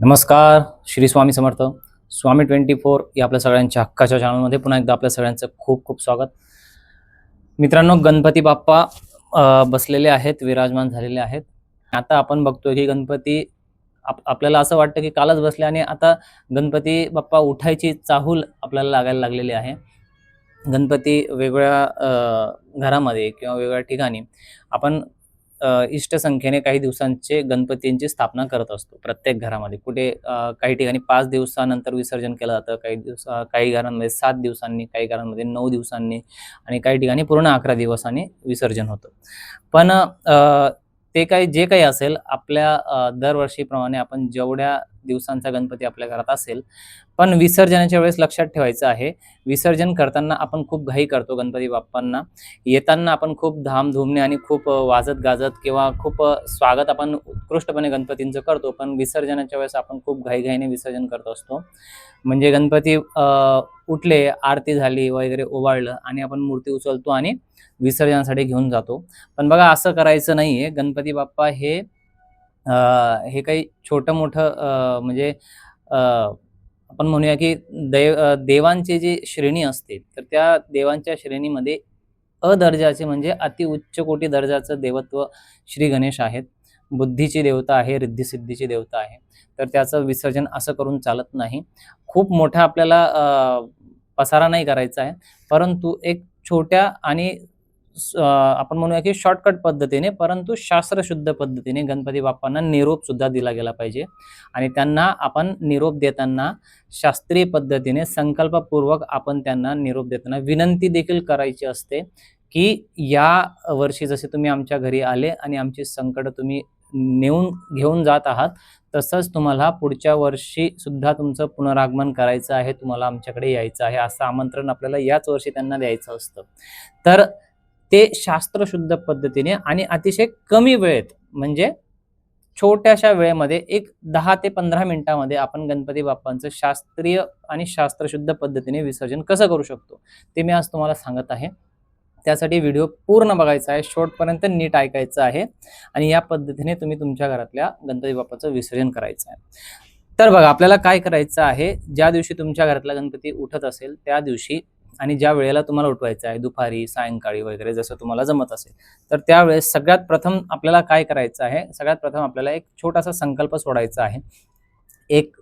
नमस्कार Shri Swami Samarth. Swami twenty four या आपल्या सगळ्यांच्या हक्काच्या चॅनलमध्ये पुन्हा एकदा आपल्या सगळ्यांचं खूप खूप स्वागत. मित्रांनो गणपती बाप्पा बसलेले आहेत विराजमान झालेले आहेत. आता आपण बघतोय की गणपती आप आपल्याला असं वाटतं की कालच बसले आणि आता गणपती बाप्पा उठायची चाहूल आपल्याला लागायला लागलेली आहे. गणपती वेगवेगळ्या घरामध्ये किंवा वेगवेगळ्या ठिकाणी आपण इष्ट संख्येने काही दिवसांचे गणपतींची स्थापना करत असतो प्रत्येक घरामध्ये. कुठे काही ठिकाणी पाच दिवसानंतर विसर्जन केलं जातं काही दिवस काही घरांमध्ये सात दिवसांनी काही घरांमध्ये नऊ दिवसांनी आणि काही ठिकाणी पूर्ण अकरा दिवसांनी विसर्जन होतं. पण ते काही जे काही असेल आपल्या दरवर्षीप्रमाणे आपण जेवढ्या दिवसांचा गणपती आपल्या घरात असेल. पण विसर्जनाच्या वेळेस लक्षात ठेवायचं आहे विसर्जन करताना आपण खूप घाई करतो गणपती बाप्पांना. येताना आपण खूप धामधूमने आणि खूप वाजत गाजत किंवा खूप स्वागत आपण उत्कृष्टपणे गणपतींचं करतो पण विसर्जनाच्या वेळेस आपण खूप घाईघाईने विसर्जन करत असतो. म्हणजे गणपती उठले आरती झाली वगैरे ओवाळलं आणि आपण मूर्ती उचलतो आणि विसर्जनासाठी घेऊन जातो. पण बघा असं करायचं नाही आहे गणपती बाप्पा हे हे काही छोटं मोठं म्हणजे आपण म्हणूया की देव देवांची जी श्रेणी असते तर त्या देवांच्या श्रेणीमध्ये अ दर्जाचे म्हणजे अति उच्च कोटी दर्जाचं देवत्व श्री गणेश आहेत. बुद्धीची देवता आहे रिद्धिसिद्धीची देवता आहे. तर त्याचं विसर्जन असं करून चालत नाही. खूप मोठा आपल्याला पसारा नाही करायचा आहे. परंतु एक छोट्या आणि आपण म्हणूया की शॉर्टकट पद्धतीने परंतु शास्त्रशुद्ध पद्धतीने गणपती बाप्पांना निरोप सुद्धा दिला गेला पाहिजे. आणि त्यांना आपण निरोप देताना शास्त्रीय पद्धतीने संकल्पपूर्वक आपण त्यांना निरोप देताना विनंती देखील करायची असते की या वर्षी जसे तुम्ही आमच्या घरी आले आणि आमची संकट तुम्ही नेऊन घेऊन जात आहात तसंच तुम्हाला पुढच्या वर्षी सुद्धा तुमचं पुनरागमन करायचं आहे तुम्हाला आमच्याकडे यायचं आहे असं आमंत्रण आपल्याला याच वर्षी त्यांना द्यायचं असतं. तर ते शास्त्रशुद्ध पद्धतीने आणि अतिशय कमी वेळेत म्हणजे छोट्याशा वेळेमध्ये एक दहा ते पंधरा मिनिटामध्ये आपण गणपती बाप्पांचं शास्त्रीय आणि शास्त्रशुद्ध पद्धतीने विसर्जन कसं करू शकतो ते मी आज तुम्हाला सांगत आहे. त्यासाठी व्हिडिओ पूर्ण बघायचा आहे शेवटपर्यंत नीट ऐकायचं आहे आणि या पद्धतीने तुम्ही तुमच्या घरातल्या गणपती बाप्पाचं विसर्जन करायचं आहे. तर बघा आपल्याला काय करायचं आहे ज्या दिवशी तुमच्या घरातला गणपती उठत असेल त्या दिवशी आणि ज्या वेळेला तुम्हाला उठवायचं आहे दुपारी सायंकाळी वगैरे जसं तुम्हाला जमत असेल तर त्यावेळेस सगळ्यात प्रथम आपल्याला काय करायचं आहे? सगळ्यात प्रथम आपल्याला एक छोटासा संकल्प सोडायचा आहे. एक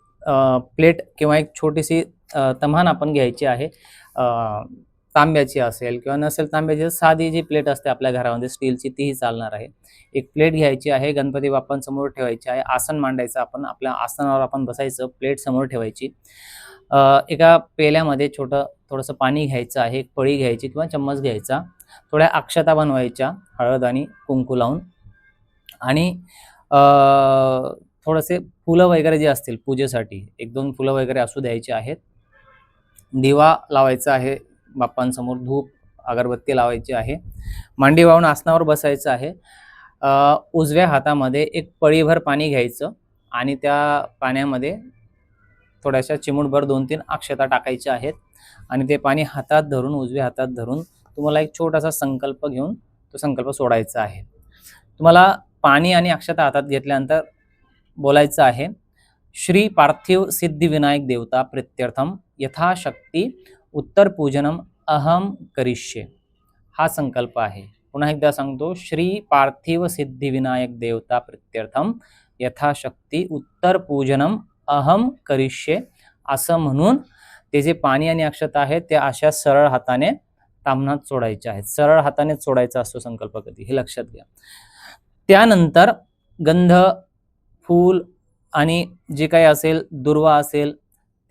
प्लेट किंवा एक छोटीशी तमान तम्हान आपण घ्यायची आहे. तांब्याची असेल किंवा नसेल तांब्याची साधी जी प्लेट असते आपल्या घरामध्ये स्टीलची तीही चालणार आहे. एक प्लेट घ्यायची आहे गणपती बाप्पांसमोर ठेवायची आहे आसन मांडायचं आपण आपल्या आसनावर आपण बसायचं प्लेट समोर ठेवायची. एका पेल्यामध्ये छोटं थोडंसं पाणी घ्यायचं आहे एक पळी घ्यायची किंवा चम्मच घ्यायचा. थोड्या अक्षता बनवायच्या हळद आणि कुंकू लावून. आणि थोडेसे फुलं वगैरे जे असतील पूजेसाठी एक दोन फुलं वगैरे असू द्यायची आहेत. दिवा लावायचा आहे बाप्पांसमोर धूप अगरबत्ती लावायची आहे. मांडी वाहून आसनावर बसायचं आहे. उजव्या हातामध्ये एक पळीभर पाणी घ्यायचं आणि त्या पाण्यामध्ये थोड्याशा चिमूटभर दोन तीन अक्षता टाकायच्या आहेत आणि ते पाणी हातात धरून उजव्या हातात धरून तुम्हाला एक छोटासा संकल्प घेऊन तो संकल्प सोडायचा आहे. तुम्हाला पाणी आणि अक्षता हातात घेतल्यानंतर बोलायचं आहे श्री पार्थिव सिद्धिविनायक देवता प्रित्यर्थम यथाशक्ती उत्तर पूजनम अहम करिष्ये। हा संकल्प आहे। पुन्हा एकदा सांगतो श्री पार्थिव सिद्धिविनायक देवता प्रित्यर्थम यथाशक्ती उत्तर पूजनम अहम करिष्ये असं म्हणून ते जे पाणी आणि अक्षता आहेत ते अशा सरळ हाताने तामणात सोडायचे आहेत. सरळ हाताने सोडायचा असतो संकल्प कधी? हे लक्षात घ्या. त्यानंतर गंध फूल आणि जे काही असेल दुर्वा असेल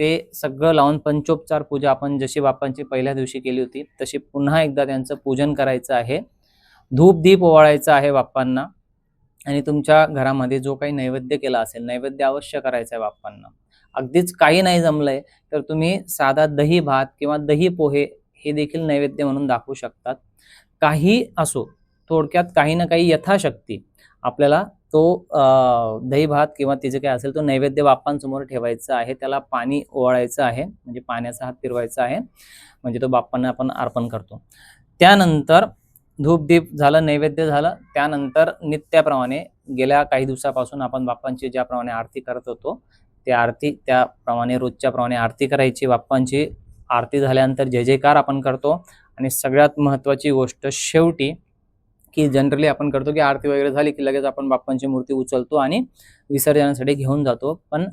ते सगळं लावून पंचोपचार पूजा आपण जशी बाप्पांची पहिल्या दिवशी केली होती तशी पुन्हा एकदा त्यांचं पूजन करायचं आहे. धूप दीप ओवाळायचं आहे बाप्पांना आणि तुमच्या घरामध्ये जो काही नैवेद्य केला असेल नैवेद्य अवश्य करायचं आहे बाप्पांना. अगदीच काही नाही जमलंय तर तुम्ही साधा दही भात किंवा दही पोहे हे देखील नैवेद्य म्हणून दाखवू शकतात. काही असो थोडक्यात काही ना काही यथाशक्ती आपल्याला तो दही भात किंवा ते जे असेल तो नैवेद्य बाप्पांसमोर ठेवायचा आहे. त्याला पाणी ओवाळायचं आहे. म्हणजे पाण्याचा हात फिरवायचा आहे. म्हणजे तो बाप्पांना आपण अर्पण करतो. त्यानंतर धूपदीप झालं नैवेद्य झालं. त्यानंतर नित्याप्रमाणे गेल्या काही दिवसापासून आपण बाप्पांची ज्याप्रमाणे आरती करत होतो ते आरती त्याप्रमाणे रोजच्याप्रमाणे आरती करायची. बाप्पांची आरती झाल्यानंतर जय जयकार आपण करतो. आणि सगळ्यात महत्त्वाची गोष्ट शेवटी की जनरली आपण करतो की आरती वगैरे झाली की लगेच आपण बाप्पांची मूर्ती उचलतो आणि विसर्जनासाठी घेऊन जातो. पण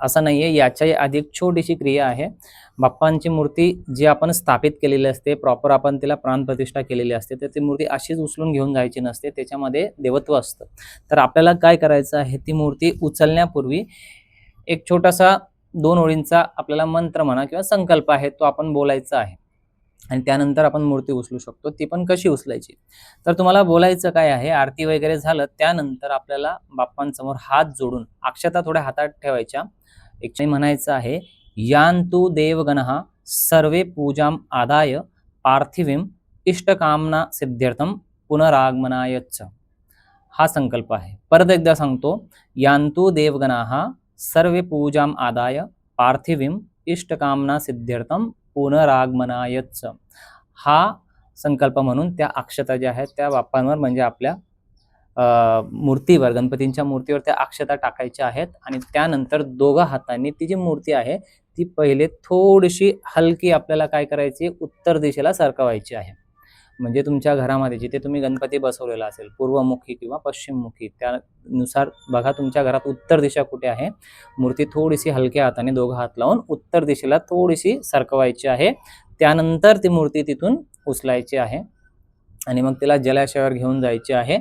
असं नाही आहे याच्याही आधी एक छोटीशी क्रिया आहे. बाप्पांची मूर्ती जी आपण स्थापित केलेली असते प्रॉपर आपण तिला प्राणप्रतिष्ठा केलेली असते तर ती मूर्ती अशीच उचलून घेऊन जायची नसते त्याच्यामध्ये देवत्व असतं. तर आपल्याला काय करायचं आहे ती मूर्ती उचलण्यापूर्वी एक छोटासा दोन ओळींचा आपल्याला मंत्र म्हणा किंवा संकल्प आहे तो आपण बोलायचा आहे. आणि त्यानंतर आपण मूर्ती उचलू शकतो. ती पण कशी उचलायची? तर तुम्हाला बोलायचं काय आहे आरती वगैरे झालं त्यानंतर आपल्याला बाप्पांसमोर हात जोडून अक्षता थोड्या हातात ठेवायच्या. एक म्हणायचं आहे यान्तु देवगणः सर्वे पूजाम आदाय पार्थिवीम इष्टकामना सिद्ध्यर्थम पुनरागमनायच हा संकल्प आहे. परत एकदा सांगतो यांतू देवगणाः सर्वे पूजाम आदाय पार्थिवीम इष्टकामना सिद्ध्यर्थम पुनरागमनायच हा संकल्प म्हणून त्या अक्षता ज्या आहेत त्या बाप्पांवर म्हणजे आपल्या मूर्तीवर गणपतींच्या मूर्तीवर त्या अक्षता टाकायच्या आहेत आणि त्यानंतर दोघा हातांनी ती जी मूर्ती आहे ती पहिले थोडीशी हलकी आपल्याला काय करायची उत्तर दिशेला सरकवायची आहे. म्हणजे तुमच्या घरामध्ये जिथे तुम्ही गणपती बसवलेला असेल पूर्वमुखी किंवा पश्चिममुखी त्यानुसार बघा तुमच्या घरात उत्तर दिशा कुठे आहे? मूर्ती थोडीशी हलक्या हाताने दोघं हात लावून उत्तर दिशेला थोडीशी सरकवायची आहे. त्यानंतर ती मूर्ती तिथून उचलायची आहे आणि मग तिला जलाशयावर घेऊन जायची आहे.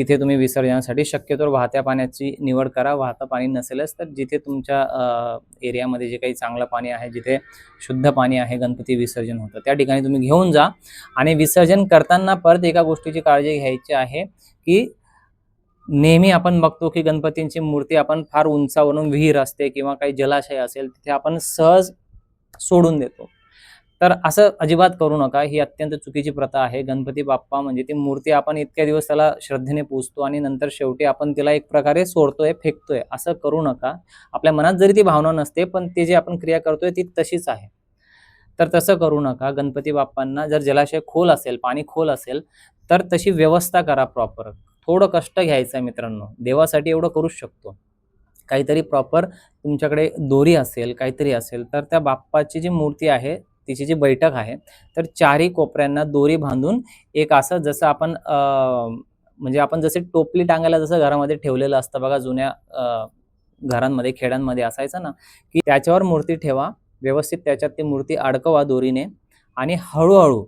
तिथे तुम्ही विसर्जनासाठी शक्यतोवर वाहत्या पाण्याची निवड करा. वाहतं पाणी नसेलच तर जिथे तुमच्या एरियामध्ये जे काही चांगलं पाणी आहे जिथे शुद्ध पाणी आहे गणपती विसर्जन होतं त्या ठिकाणी तुम्ही घेऊन जा. आणि विसर्जन करताना परत एका गोष्टीची काळजी घ्यायची आहे की नेहमी आपण बघतो की गणपतींची मूर्ती आपण फार उंचावरून विहीर असते किंवा काही जलाशय असेल तिथे आपण सहज सोडून देतो. तर असं अजिबात करू नका. ही अत्यंत चुकीची प्रथा आहे. गणपती बाप्पा म्हणजे ती मूर्ती आपण इतक्या दिवस त्याला श्रद्धेने पूजतो आणि नंतर शेवटी आपण तिला एक प्रकारे सोडतोय फेकतोय. असं करू नका. आपल्या मनात जरी ती भावना नसते पण ती जी आपण क्रिया करतोय ती तशीच आहे. तर तसं करू नका. गणपती बाप्पांना जर जलाशय खोल असेल पाणी खोल असेल तर तशी व्यवस्था करा प्रॉपर थोडं कष्ट घ्यायचं आहे मित्रांनो. देवासाठी एवढं करूच शकतो. काहीतरी प्रॉपर तुमच्याकडे दोरी असेल काहीतरी असेल तर त्या बाप्पाची जी मूर्ती आहे तिची जी बैठक आहे तर चारही कोपऱ्यांना दोरी बांधून एक असं जसं आपण म्हणजे आपण जसे टोपली टांगायला जसं घरामध्ये ठेवलेलं असतं बघा जुन्या घरांमध्ये खेड्यांमध्ये असायचं ना की त्याच्यावर मूर्ती ठेवा व्यवस्थित त्याच्यात ती मूर्ती अडकवा दोरीने आणि हळूहळू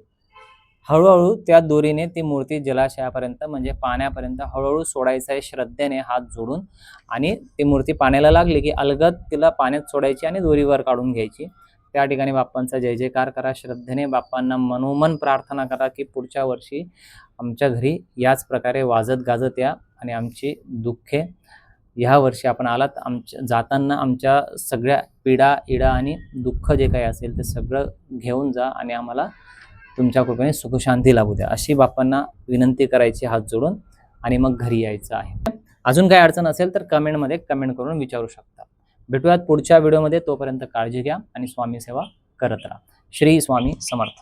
हळूहळू त्या दोरीने ती मूर्ती जलाशयापर्यंत म्हणजे पाण्यापर्यंत हळूहळू सोडायचं आहे श्रद्धेने हात जोडून आणि ती मूर्ती पाण्याला लागली की अलगद तिला पाण्यात सोडायची आणि दोरीवर काढून घ्यायची. त्या ठिकाणी बाप्पांचा जय जयकार करा श्रद्धेने बाप्पांना मनोमन प्रार्थना करा की पुढच्या वर्षी आमच्या घरी याच प्रकारे वाजत गाजत या आणि आमची दुःखे ह्या वर्षी आपण आलात. आमच्या जाताना आमच्या सगळ्या पीडा इडा आणि दुःख जे काही असेल ते सगळं घेऊन जा आणि आम्हाला तुमच्या कृपेने सुखशांती लाभू द्या. अशी बाप्पांना विनंती करायची हात जोडून आणि मग घरी यायचं आहे. अजून काही अडचण असेल तर कमेंटमध्ये कमेंट करून विचारू शकता. भेटूयात पुढच्या व्हिडिओमध्ये. तोपर्यंत काळजी घ्या आणि स्वामी सेवा करत राहा. श्री स्वामी समर्थ.